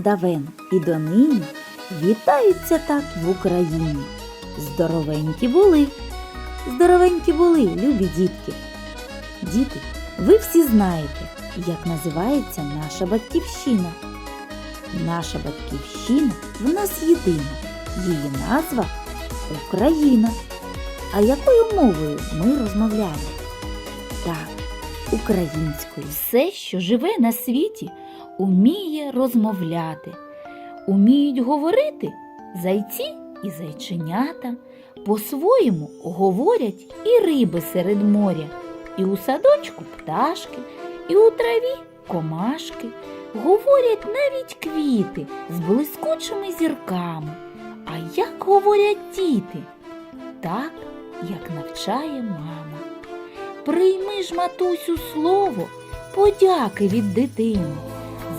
давен і донині вітаються так в Україні. Здоровенькі були, здоровенькі були, любі дітки. Діти, ви всі знаєте, як називається наша батьківщина. Наша батьківщина в нас єдина. Її назва Україна. А якою мовою ми розмовляємо? Так, українською. Все, що живе на світі, уміє розмовляти. Уміють говорити зайці і зайченята. По-своєму говорять і риби серед моря, і у садочку пташки, і у траві комашки. Говорять навіть квіти з блискучими зірками. А як говорять діти? Так, як навчає мама. Прийми ж, матусю, слово, подяки від дитини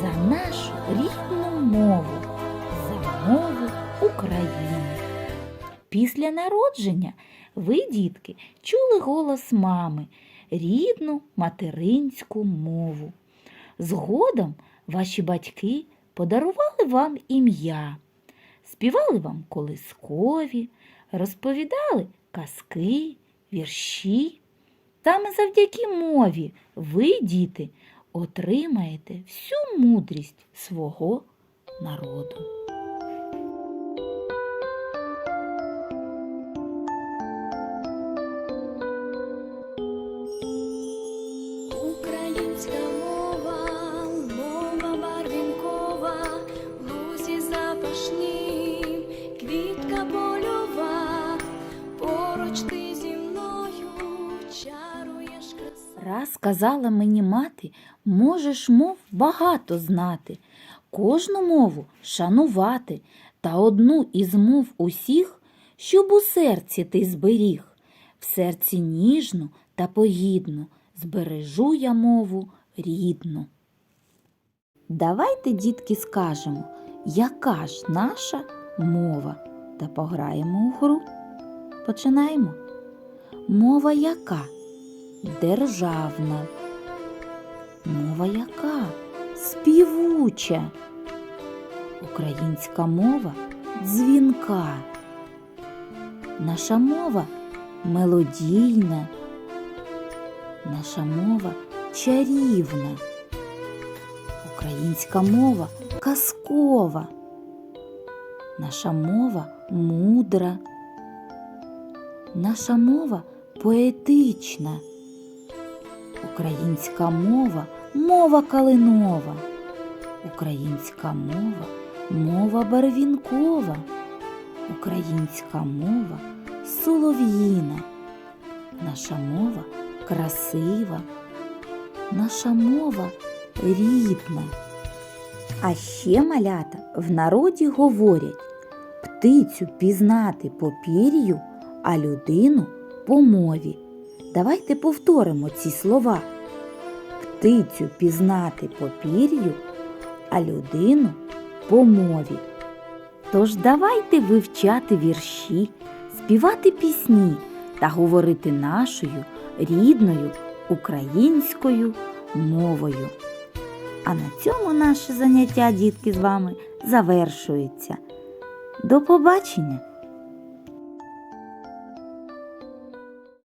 за нашу рідну мову, за мову України. Після народження ви, дітки, чули голос мами, рідну материнську мову. Згодом ваші батьки подарували вам ім'я, співали вам колискові, розповідали казки, вірші. Саме завдяки мові ви, діти, отримаєте всю мудрість свого народу. Раз казала мені мати, можеш мов багато знати, кожну мову шанувати, та одну із мов усіх, щоб у серці ти зберіг, в серці ніжну та погідну збережу я мову рідну. Давайте, дітки, скажемо, яка ж наша мова, та пограємо у гру. Починаємо. Мова яка? Державна. Мова яка? Співуча. Українська мова дзвінка. Наша мова мелодійна. Наша мова чарівна. Українська мова казкова. Наша мова мудра. Наша мова поетична. Українська мова мова калинова. Українська мова мова барвінкова. Українська мова солов'їна. Наша мова красива. Наша мова рідна. А ще малята в народі говорять птицю пізнати по пір'ю, а людину по мові. Давайте повторимо ці слова. Птицю пізнати по пір'ю, а людину по мові. Тож давайте вивчати вірші, співати пісні та говорити нашою рідною українською мовою. А на цьому наше заняття, дітки, з вами завершується. До побачення!